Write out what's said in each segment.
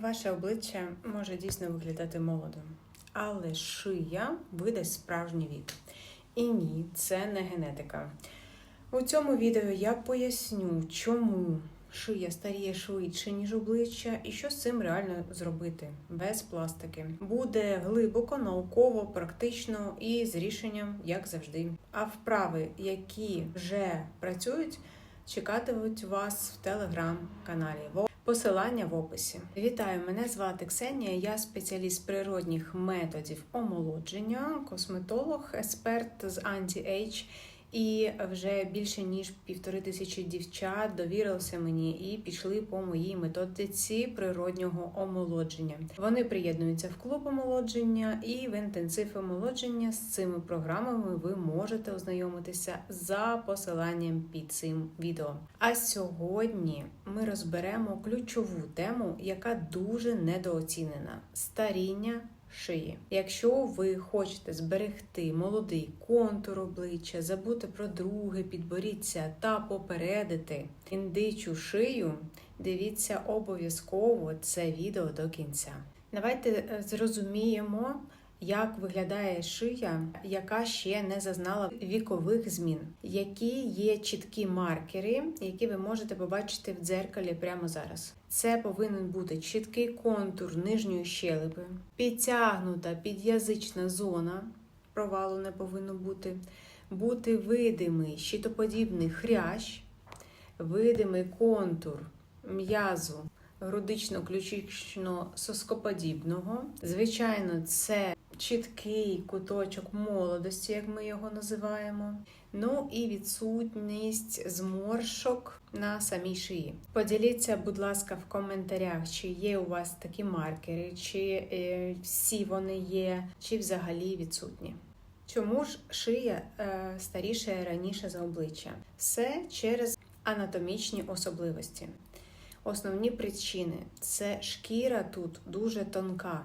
Ваше обличчя може дійсно виглядати молодо, але шия видасть справжній вік. І ні, це не генетика. У цьому відео я поясню, чому шия старіє швидше, ніж обличчя, і що з цим реально зробити без пластики. Буде глибоко, науково, практично і з рішенням, як завжди. А вправи, які вже працюють, чекатимуть вас в телеграм-каналі. Посилання в описі. Вітаю, мене звати Ксенія. Я спеціаліст природних методів омолодження, косметолог, експерт з анті-ейдж. І вже більше ніж півтори тисячі дівчат довірилися мені і пішли по моїй методиці природнього омолодження. Вони приєднуються в клуб омолодження і в інтенсив омолодження з цими програмами ви можете ознайомитися за посиланням під цим відео. А сьогодні ми розберемо ключову тему, яка дуже недооцінена: старіння шиї. Якщо ви хочете зберегти молодий контур обличчя, забути про друге підборідця та попередити індичу шию, дивіться обов'язково це відео до кінця. Давайте е, зрозуміємо. Як виглядає шия, яка ще не зазнала вікових змін? Які є чіткі маркери, які ви можете побачити в дзеркалі прямо зараз? Це повинен бути чіткий контур нижньої щелепи, підтягнута під'язична зона, провалу не повинно бути, бути видимий щитоподібний хрящ, видимий контур м'язу грудично-ключично-соскоподібного. Звичайно, це чіткий куточок молодості, як ми його називаємо. Ну і відсутність зморшок на самій шиї. Поділіться, будь ласка, в коментарях, чи є у вас такі маркери, чи е, всі вони є, чи взагалі відсутні. Чому ж шия е, старіше раніше за обличчя? Все через анатомічні особливості. Основні причини це шкіра тут дуже тонка,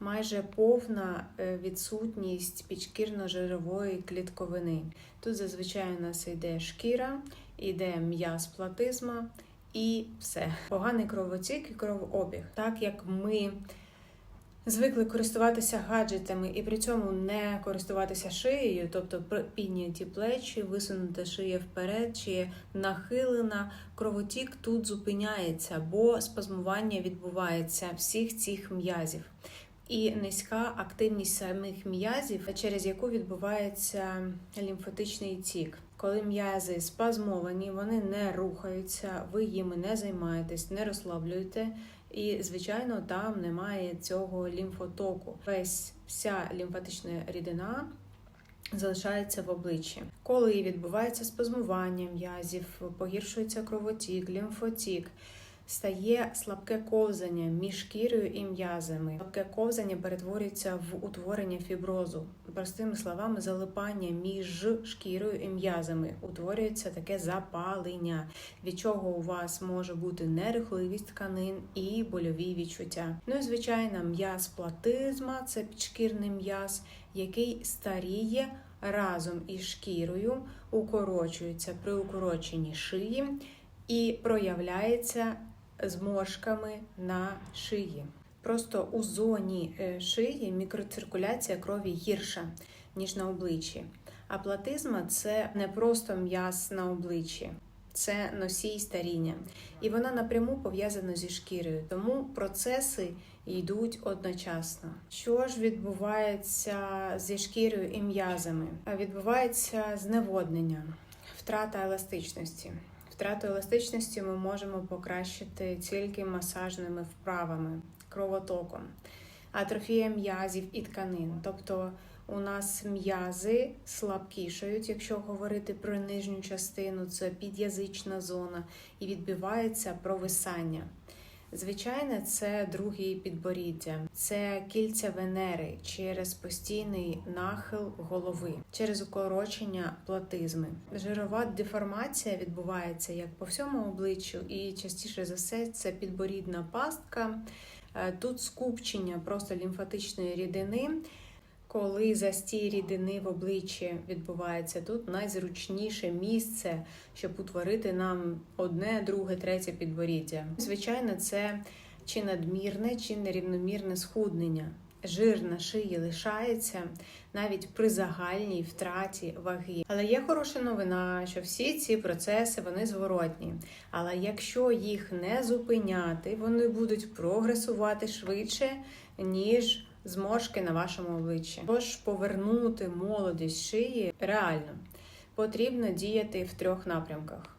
майже повна е, відсутність підшкірно-жирової клітковини. Тут зазвичай у нас йде шкіра, йде м'яз платизма і все. Поганий кровотік і кровообіг. Так як ми звикли користуватися гаджетами і при цьому не користуватися шиєю, тобто підняті плечі, висунута шия вперед чи нахилена, кровотік тут зупиняється, бо спазмування відбувається всіх цих м'язів. І низька активність самих м'язів, через яку відбувається лімфатичний тік. Коли м'язи спазмовані, вони не рухаються, ви їми не займаєтесь, не розслаблюєте. І, звичайно, там немає цього лімфотоку. Весь вся лімфатична рідина залишається в обличчі. Коли відбувається спазмування м'язів, погіршується кровотік, лімфотік. Стає слабке ковзання між шкірою і м'язами. Слабке ковзання перетворюється в утворення фіброзу. Простими словами, залипання між шкірою і м'язами утворюється таке запалення, від чого у вас може бути нерухливість тканин і больові відчуття. Ну і звичайно, м'яз платизма це підшкірний м'яз, який старіє разом із шкірою, укорочується при укороченні шиї і проявляється зморшками на шиї. Просто у зоні шиї мікроциркуляція крові гірша, ніж на обличчі. А платизма це не просто м'яз на обличчі, це носій старіння. І вона напряму пов'язана зі шкірою, тому процеси йдуть одночасно. Що ж відбувається зі шкірою і м'язами? Відбувається зневоднення, втрата еластичності. Втрату еластичності ми можемо покращити тільки масажними вправами, кровотоком, атрофія м'язів і тканин. Тобто у нас м'язи слабкішають, якщо говорити про нижню частину, це під'язична зона, і відбивається провисання. Звичайно, це другі підборіддя, це кільця Венери через постійний нахил голови, через укорочення платизми. Жирова деформація відбувається як по всьому обличчю, і частіше за все це підборідна пастка. Тут скупчення просто лімфатичної рідини. Коли застій рідини в обличчі відбувається, тут найзручніше місце, щоб утворити нам одне, друге, третє підборіддя. Звичайно, це чи надмірне, чи нерівномірне схуднення. Жир на шиї лишається навіть при загальній втраті ваги. Але є хороша новина, що всі ці процеси вони зворотні. Але якщо їх не зупиняти, вони будуть прогресувати швидше, ніж зморшки на вашому обличчі. Тож повернути молодість шиї реально потрібно діяти в трьох напрямках.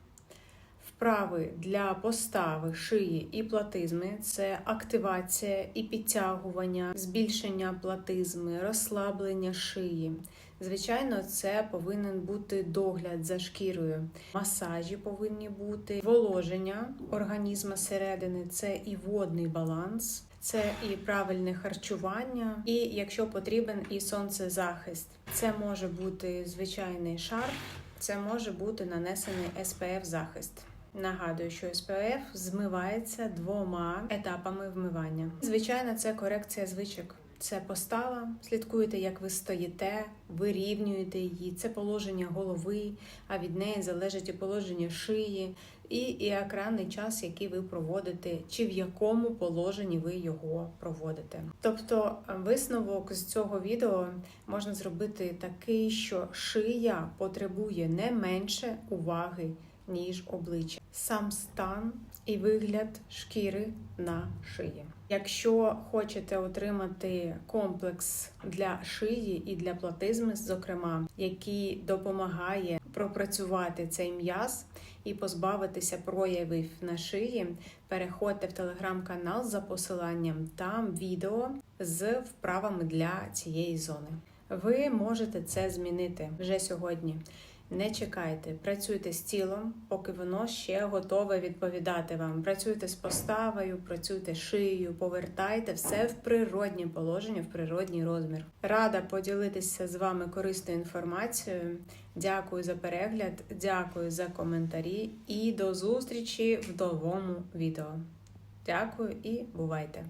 Вправи для постави шиї і платизми це активація і підтягування, збільшення платизми, розслаблення шиї. Звичайно, це повинен бути догляд за шкірою. Масажі повинні бути, воложення організму середини, це і водний баланс, це і правильне харчування, і якщо потрібен, і сонцезахист. Це може бути звичайний шар, це може бути нанесений SPF захист. Нагадую, що SPF змивається двома етапами вмивання. Звичайно, це корекція звичок. Це постава, слідкуєте, як ви стоїте, вирівнюєте її. Це положення голови, а від неї залежить і положення шиї, і, і екранний час, який ви проводите, чи в якому положенні ви його проводите. Тобто, висновок з цього відео можна зробити такий, що шия потребує не менше уваги ніж обличчя, сам стан і вигляд шкіри на шиї. Якщо хочете отримати комплекс для шиї і для платизми, зокрема, який допомагає пропрацювати цей м'яз і позбавитися проявів на шиї, переходьте в телеграм-канал за посиланням. Там відео з вправами для цієї зони. Ви можете це змінити вже сьогодні. Не чекайте, працюйте з тілом, поки воно ще готове відповідати вам. Працюйте з поставою, працюйте шиєю, повертайте все в природнє положення, в природній розмір. Рада поділитися з вами корисною інформацією. Дякую за перегляд, дякую за коментарі і до зустрічі в новому відео. Дякую і бувайте!